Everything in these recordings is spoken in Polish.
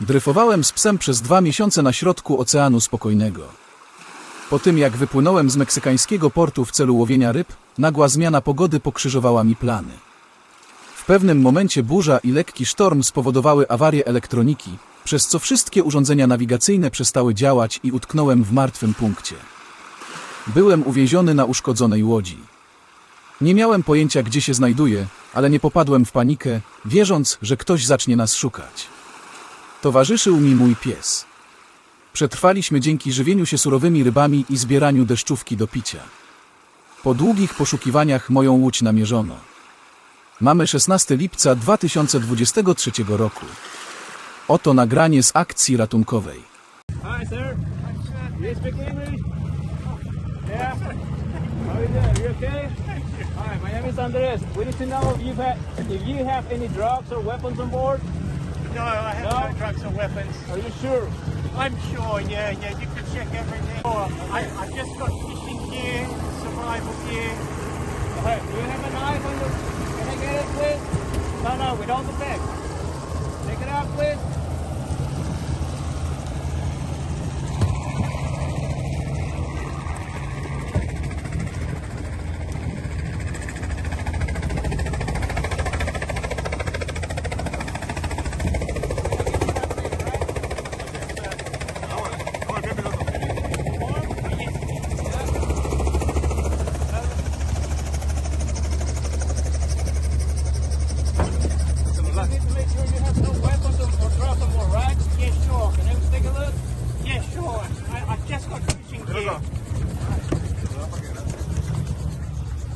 Dryfowałem z psem przez dwa miesiące na środku Oceanu Spokojnego. Po tym jak wypłynąłem z meksykańskiego portu w celu łowienia ryb, nagła zmiana pogody pokrzyżowała mi plany. W pewnym momencie burza i lekki sztorm spowodowały awarię elektroniki, przez co wszystkie urządzenia nawigacyjne przestały działać i utknąłem w martwym punkcie. Byłem uwięziony na uszkodzonej łodzi. Nie miałem pojęcia, gdzie się znajduję, ale nie popadłem w panikę, wierząc, że ktoś zacznie nas szukać. Towarzyszył mi mój pies. Przetrwaliśmy dzięki żywieniu się surowymi rybami i zbieraniu deszczówki do picia. Po długich poszukiwaniach moją łódź namierzono. Mamy 16 lipca 2023 roku. Oto nagranie z akcji ratunkowej. Hi, sir. Andres. We need to know if you have if you have any drugs or weapons on board. No, I have No? drugs or weapons. Are you sure? I'm sure, yeah, yeah, you can check everything. Oh, I, I just got fishing gear, survival gear. Okay. Do you have a knife on your? Can I get it, please? No, no, without the bag.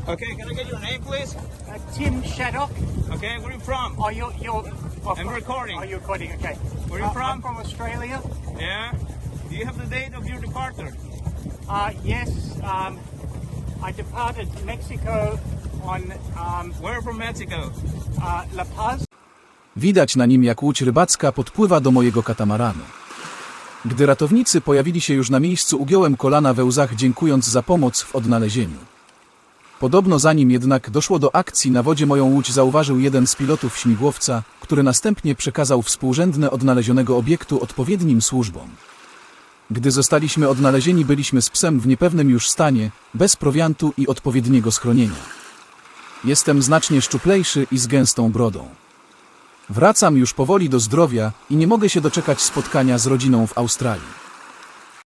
Okay. Can I get your name, please? Uh, Tim Shaddock. Okay. Where are you from? Oh, you're, you're... I'm recording. Oh, you're recording, okay. Where are you Uh, from? I'm from Australia. Yeah. Do you have the date of your departure? Uh, yes, um, I departed Mexico on um, Where from Mexico? uh, La Paz. Widać na nim, jak łódź rybacka podpływa do mojego katamaranu. Gdy ratownicy pojawili się już na miejscu, ugiąłem kolana we łzach, dziękując za pomoc w odnalezieniu. Podobno zanim jednak doszło do akcji na wodzie moją łódź zauważył jeden z pilotów śmigłowca, który następnie przekazał współrzędne odnalezionego obiektu odpowiednim służbom. Gdy zostaliśmy odnalezieni, byliśmy z psem w niepewnym już stanie, bez prowiantu i odpowiedniego schronienia. Jestem znacznie szczuplejszy i z gęstą brodą. Wracam już powoli do zdrowia i nie mogę się doczekać spotkania z rodziną w Australii.